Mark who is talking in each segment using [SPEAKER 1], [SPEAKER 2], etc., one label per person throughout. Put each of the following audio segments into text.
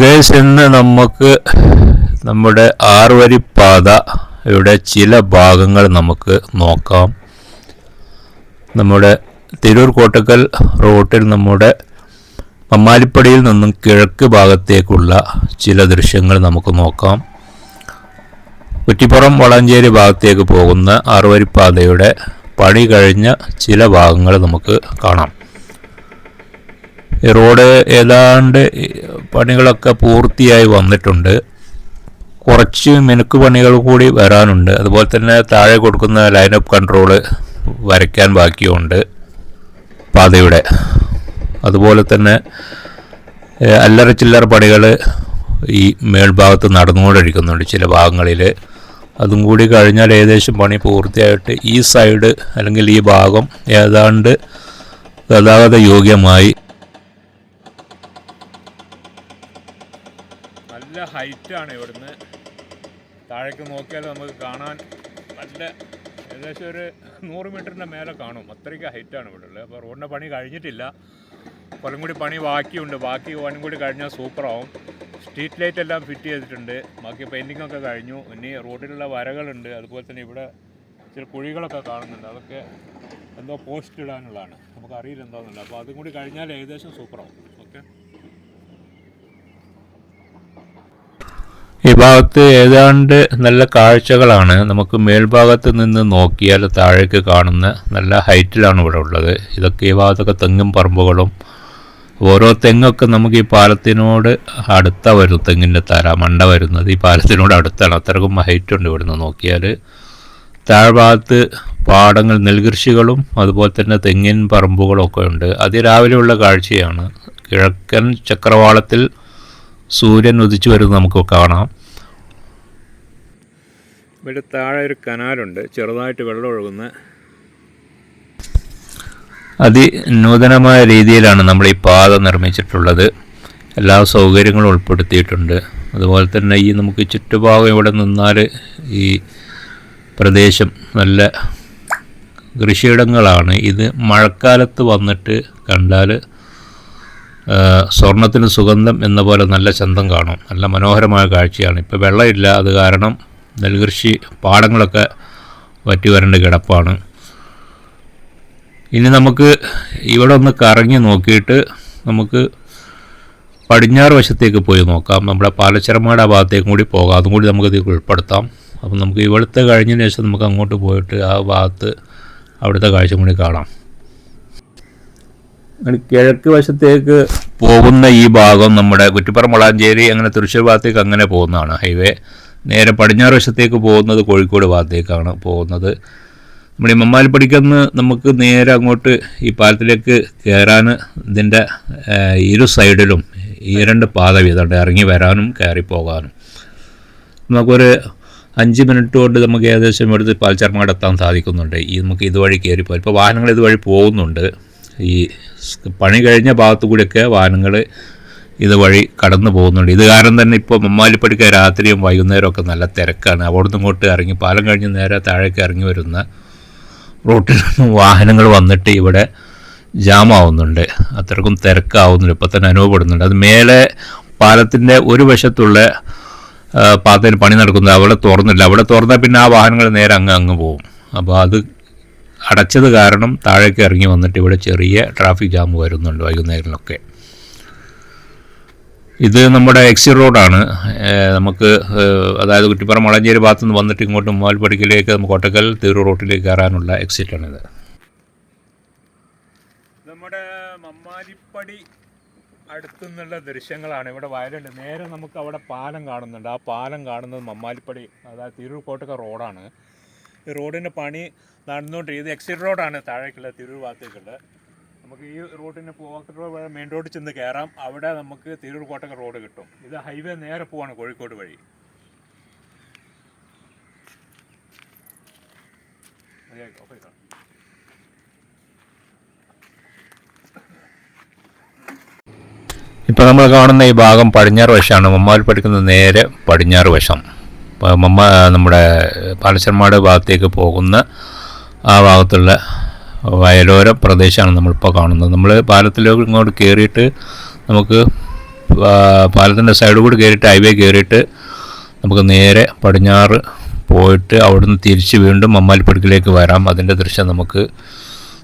[SPEAKER 1] Guys ഇന്ന് നമുക്ക് നമ്മുടെ ആറുവരിപ്പാതയുടെ ചില ഭാഗങ്ങൾ നമുക്ക് നോക്കാം. നമ്മുടെ തിരൂർ കോട്ടക്കൽ റോട്ടിൽ നമ്മുടെ മമ്മാലിപ്പടിയിൽ നിന്നും കിഴക്ക് ഭാഗത്തേക്കുള്ള ചില ദൃശ്യങ്ങൾ നമുക്ക് നോക്കാം. കുറ്റിപ്പുറം വളഞ്ചേരി ഭാഗത്തേക്ക് പോകുന്ന ആറുവരിപ്പാതയുടെ പണി കഴിഞ്ഞ ചില ഭാഗങ്ങൾ നമുക്ക് കാണാം. റോഡ് ഏതാണ്ട് പണികളൊക്കെ പൂർത്തിയായി വന്നിട്ടുണ്ട്. കുറച്ച് മിനുക്ക് പണികൾ കൂടി വരാനുണ്ട്. അതുപോലെ തന്നെ താഴെ കൊടുക്കുന്ന ലൈൻ ഓഫ് കൺട്രോൾ വരയ്ക്കാൻ ബാക്കിയുണ്ട് പാതയുടെ. അതുപോലെ തന്നെ അല്ലറ ചില്ലറ പണികൾ ഈ മേൽഭാഗത്ത് നടന്നുകൊണ്ടിരിക്കുന്നുണ്ട് ചില ഭാഗങ്ങളിൽ അതും കൂടി കഴിഞ്ഞാൽ ഏകദേശം പണി പൂർത്തിയായിട്ട് ഈ സൈഡ് അല്ലെങ്കിൽ ഈ ഭാഗം ഏതാണ്ട് ഗതാഗത യോഗ്യമായി
[SPEAKER 2] നല്ല ഹൈറ്റാണ് ഇവിടുന്ന്. താഴേക്ക് നോക്കിയാൽ നമുക്ക് കാണാൻ നല്ല ഏകദേശം ഒരു നൂറ് മീറ്ററിന്റെ മേലെ കാണും. അത്രയ്ക്ക് ഹൈറ്റാണ് ഇവിടെ ഉള്ളത് അപ്പോൾ റോഡിന്റെ പണി കഴിഞ്ഞിട്ടില്ല. കൊല്ലം കൂടി പണി ബാക്കിയുണ്ട്. ബാക്കി പണി കൂടി കഴിഞ്ഞാൽ സൂപ്പറാവും. സ്ട്രീറ്റ് ലൈറ്റ് എല്ലാം ഫിറ്റ് ചെയ്തിട്ടുണ്ട്. ബാക്കി പെയിന്റിങ്ങൊക്കെ കഴിഞ്ഞു. ഇനി റോഡിലുള്ള വരകളുണ്ട്. അതുപോലെ തന്നെ ഇവിടെ ചില കുഴികളൊക്കെ കാണുന്നുണ്ട്. അതൊക്കെ എന്തോ പോസ്റ്റ് ഇടാനുള്ളതാണ്. നമുക്ക് അറിയില്ല എന്താണെന്നുണ്ട് അപ്പോൾ അതും കൂടി കഴിഞ്ഞാൽ ഏകദേശം സൂപ്പറാവും.
[SPEAKER 1] ഈ ഭാഗത്ത് ഏതാണ്ട് നല്ല കാഴ്ചകളാണ്. നമുക്ക് മേൽഭാഗത്ത് നിന്ന് നോക്കിയാൽ താഴേക്ക് കാണുന്ന നല്ല ഹൈറ്റിലാണ് ഇവിടെ ഉള്ളത്. ഇതൊക്കെ ഈ ഭാഗത്തൊക്കെ തെങ്ങും പറമ്പുകളും. ഓരോ തെങ്ങൊക്കെ നമുക്ക് ഈ പാലത്തിനോട് അടുത്ത വരും തെങ്ങിന്റെ തല മണ്ട വരുന്നത് ഈ പാലത്തിനോട് അടുത്താണ്. അത്രക്കും ഹൈറ്റ് ഉണ്ട് ഇവിടുന്ന് നോക്കിയാൽ. താഴ്ഭാഗത്ത് പാടങ്ങൾ നെൽകൃഷികളും അതുപോലെ തന്നെ തെങ്ങിൻ പറമ്പുകളും ഒക്കെ ഉണ്ട്. അതിരാവിലെയുള്ള കാഴ്ചയാണ്. കിഴക്കൻ ചക്രവാളത്തിൽ സൂര്യൻ ഉദിച്ചു വരുന്നത് നമുക്ക് കാണാം.
[SPEAKER 2] ഇവിടെ താഴെ ഒരു കനാലുണ്ട്. ചെറുതായിട്ട് വെള്ളം ഒഴുകുന്ന.
[SPEAKER 1] അതിനൂതനമായ രീതിയിലാണ് നമ്മൾ ഈ പാത നിർമ്മിച്ചിട്ടുള്ളത്. എല്ലാ സൗകര്യങ്ങളും ഉൾപ്പെടുത്തിയിട്ടുണ്ട്. അതുപോലെ തന്നെ ഈ നമുക്ക് ചുറ്റുഭാഗം ഇവിടെ നിന്നാൽ ഈ പ്രദേശം നല്ല കൃഷിയിടങ്ങളാണ്. ഇത് മഴക്കാലത്ത് വന്നിട്ട് കണ്ടാൽ സ്വർണത്തിന് സുഗന്ധം എന്ന പോലെ നല്ല ചന്തം കാണും. നല്ല മനോഹരമായ കാഴ്ചയാണ്. ഇപ്പോൾ വെള്ളമില്ല. അത് കാരണം നെൽകൃഷി പാടങ്ങളൊക്കെ വറ്റി വരേണ്ട കിടപ്പാണ്. ഇനി നമുക്ക് ഇവിടെ ഒന്ന് കറങ്ങി നോക്കിയിട്ട് നമുക്ക് പടിഞ്ഞാറ് വശത്തേക്ക് പോയി നോക്കാം. നമ്മുടെ പാലച്ചിറമാട് ആ ഭാഗത്തേക്കും കൂടി പോകാം. അതും കൂടി നമുക്ക് ഇതിൽ ഉൾപ്പെടുത്താം. അപ്പം നമുക്ക് ഇവിടുത്തെ കഴിഞ്ഞതിന് ശേഷം നമുക്ക് അങ്ങോട്ട് പോയിട്ട് ആ ഭാഗത്ത് അവിടുത്തെ കാഴ്ച കൂടി കാണാം. കിഴക്ക് വശത്തേക്ക് പോകുന്ന ഈ ഭാഗം നമ്മുടെ കുറ്റിപ്പുറം വളാഞ്ചേരി അങ്ങനെ തൃശ്ശൂർ ഭാഗത്തേക്ക് അങ്ങനെ പോകുന്നതാണ്. ഹൈവേ നേരെ പടിഞ്ഞാറ് വശത്തേക്ക് പോകുന്നത് കോഴിക്കോട് ഭാഗത്തേക്കാണ് പോകുന്നത്. നമ്മുടെ ഈ മമ്മാലിപ്പടിക്കന്ന് നമുക്ക് നേരെ അങ്ങോട്ട് ഈ പാലത്തിലേക്ക് കയറാൻ ഇതിന്റെ ഇരു സൈഡിലും ഈ രണ്ട് പാത വീതമുണ്ട്. ഇറങ്ങി വരാനും കയറി പോകാനും. നമുക്കൊരു അഞ്ച് മിനിറ്റ് കൊണ്ട് നമുക്ക് ഏകദേശം ഇവിടുത്തെ പാൽച്ചർമാട് എത്താൻ സാധിക്കുന്നുണ്ട്. ഈ നമുക്ക് ഇതുവഴി കയറിപ്പോയി ഇപ്പോൾ വാഹനങ്ങൾ ഇതുവഴി പോകുന്നുണ്ട്. ഈ പണി കഴിഞ്ഞ ഭാഗത്തു കൂടിയൊക്കെ വാഹനങ്ങൾ ഇതുവഴി കടന്നു പോകുന്നുണ്ട്. ഇത് കാരണം തന്നെ ഇപ്പോൾ മമ്മാലിപ്പടിക്ക് രാത്രിയും വൈകുന്നേരവും ഒക്കെ നല്ല തിരക്കാണ്. അവിടെ നിന്ന് ഇങ്ങോട്ട് ഇറങ്ങി പാലം കഴിഞ്ഞ് നേരെ താഴേക്ക് ഇറങ്ങി വരുന്ന റോട്ടിൽ നിന്നും വാഹനങ്ങൾ വന്നിട്ട് ഇവിടെ ജാമാവുന്നുണ്ട്. അത്രക്കും തിരക്കാവുന്നുണ്ട്. ഇപ്പോൾ തന്നെ അനുഭവപ്പെടുന്നുണ്ട്. അത് മേലെ പാലത്തിന്റെ ഒരു വശത്തുള്ള പാത്തിന് പണി നടക്കുന്നത് അവിടെ തുറന്നില്ല. അവിടെ തുറന്നാൽ പിന്നെ ആ വാഹനങ്ങൾ നേരെ അങ്ങ് അങ്ങ് പോകും. അപ്പോൾ അത് അടച്ചത് കാരണം താഴേക്ക് ഇറങ്ങി വന്നിട്ട് ഇവിടെ ചെറിയ ട്രാഫിക് ജാം വരുന്നുണ്ട് വൈകുന്നേരങ്ങളിലൊക്കെ ഇത് നമ്മുടെ എക്സി റോഡാണ് നമുക്ക് അതായത് കുറ്റിപ്പുറം വളഞ്ചേരി ഭാഗത്ത് നിന്ന് വന്നിട്ട് ഇങ്ങോട്ട് മോൽപ്പടിക്കിലേക്ക് നമുക്ക് ഒട്ടക്കൽ തീറു റോട്ടിലേക്ക് കയറാനുള്ള എക്സിറ്റാണിത്
[SPEAKER 2] നമ്മുടെ മമ്മാലിപ്പടി അടുത്തുനിന്നുള്ള ദൃശ്യങ്ങളാണ്. ഇവിടെ വയലുണ്ട്. നേരെ നമുക്ക് അവിടെ പാലം കാണുന്നുണ്ട്. ആ പാലം കാണുന്നത് മമ്മാലിപ്പടി അതായത് തിരൂർ കോട്ടക്ക റോഡാണ് റോഡിന്റെ പണി നടന്നുകൊണ്ട് ഇത് എക്സിറ്റ് റോഡാണ് താഴേക്കുള്ള തിരൂർ ഭാഗത്തേക്കുള്ളത്. നമുക്ക് ഈ റോഡിന് പോക്കറ്റ് റോഡ് മെയിൻ റോഡിൽ ചെന്ന് കയറാം അവിടെ നമുക്ക് തിരൂർ കോട്ടക്ക റോഡ് കിട്ടും. ഇത് ഹൈവേ നേരെ പോവാണ് കോഴിക്കോട് വഴി.
[SPEAKER 1] ഇപ്പൊ നമ്മൾ കാണുന്ന ഈ ഭാഗം പടിഞ്ഞാറ് വശമാണ്. മമ്മാൽ പഠിക്കുന്ന നേരെ പടിഞ്ഞാറ് വശം. മമ്മ നമ്മുടെ പാലച്ചർമാട് ഭാഗത്തേക്ക് പോകുന്ന ആ ഭാഗത്തുള്ള വയലോര പ്രദേശമാണ് നമ്മളിപ്പോൾ കാണുന്നത്. നമ്മൾ പാലത്തിലേക്ക് ഇങ്ങോട്ട് കയറിയിട്ട് നമുക്ക് പാലത്തിന്റെ സൈഡ് കൂടി കയറിയിട്ട് ഹൈവേ കയറിയിട്ട് നമുക്ക് നേരെ പടിഞ്ഞാറ് പോയിട്ട് അവിടുന്ന് തിരിച്ച് വീണ്ടും മമ്മാലിപ്പടുക്കിലേക്ക് വരാം. അതിന്റെ ദൃശ്യം നമുക്ക്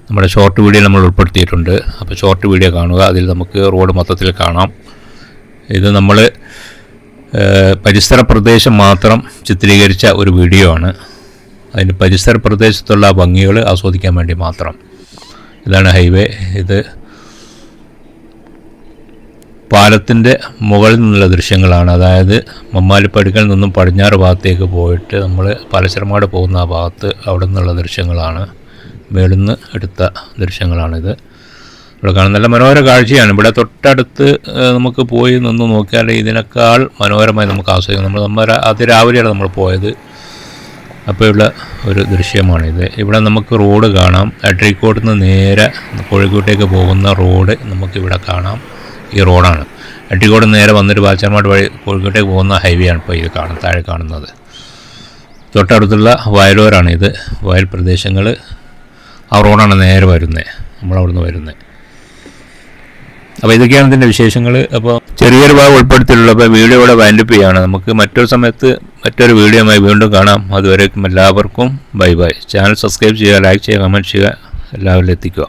[SPEAKER 1] നമ്മുടെ ഷോർട്ട് വീഡിയോ നമ്മൾ ഉൾപ്പെടുത്തിയിട്ടുണ്ട്. അപ്പോൾ ഷോർട്ട് വീഡിയോ കാണുക. അതിൽ നമുക്ക് റോഡ് മൊത്തത്തിൽ കാണാം. ഇത് നമ്മൾ പരിസര പ്രദേശം മാത്രം ചിത്രീകരിച്ച ഒരു വീഡിയോ ആണ്. അതിന്റെ പരിസര പ്രദേശത്തുള്ള ഭംഗികൾ ആസ്വദിക്കാൻ വേണ്ടി മാത്രം. ഇതാണ് ഹൈവേ. ഇത് പാലത്തിന്റെ മുകളിൽ നിന്നുള്ള ദൃശ്യങ്ങളാണ്. അതായത് മമ്മാലിപ്പടിക്കൽ നിന്നും പടിഞ്ഞാറ് ഭാഗത്തേക്ക് പോയിട്ട് നമ്മൾ പാലശ്രമാട് പോകുന്ന ആ ഭാഗത്ത് അവിടെ നിന്നുള്ള ദൃശ്യങ്ങളാണ്. മേളിൽ നിന്ന് എടുത്ത ദൃശ്യങ്ങളാണിത്. ഇവിടെ കാണുന്ന നല്ല മനോഹര കാഴ്ചയാണ്. ഇവിടെ തൊട്ടടുത്ത് നമുക്ക് പോയി നിന്ന് നോക്കിയാൽ ഇതിനേക്കാൾ മനോഹരമായി നമുക്ക് ആസ്വദിക്കാം. നമ്മൾ നമ്മൾ അതിരാവിലെയാണ് നമ്മൾ പോയത്. അപ്പോഴുള്ള ഒരു ദൃശ്യമാണിത് ഇവിടെ നമുക്ക് റോഡ് കാണാം. അട്രിക്കോട്ട് നിന്ന് നേരെ കോഴിക്കോട്ടേക്ക് പോകുന്ന റോഡ് നമുക്കിവിടെ കാണാം. ഈ റോഡാണ്. അട്ടിക്കോട് നേരെ വന്നിട്ട് ബാച്ചർമാട് വഴി കോഴിക്കോട്ടേക്ക് പോകുന്ന ഹൈവേ ആണ് ഇപ്പോൾ ഇത് കാണും താഴെ കാണുന്നത്. തൊട്ടടുത്തുള്ള വയലോരാണിത്. വയൽ പ്രദേശങ്ങൾ ആ റോഡാണ് നേരെ വരുന്നത്. നമ്മളവിടുന്ന് വരുന്നത്. അപ്പോൾ ഇതൊക്കെയാണ് ഇതിന്റെ വിശേഷങ്ങൾ അപ്പോൾ ചെറിയൊരു ഭാഗം ഉൾപ്പെടുത്തിയിട്ടുള്ളൂ അപ്പോൾ വീഡിയോ ഇവിടെ വൈൻഡപ്പ് ചെയ്യാണ്. നമുക്ക് മറ്റൊരു സമയത്ത് മറ്റൊരു വീഡിയോയുമായി വീണ്ടും കാണാം. അതുവരേക്കും എല്ലാവർക്കും ബൈ ബൈ ചാനൽ സബ്സ്ക്രൈബ് ചെയ്യുക ലൈക്ക് ചെയ്യുക കമന്റ് ചെയ്യുക. എല്ലാവരിലും എത്തിക്കുക.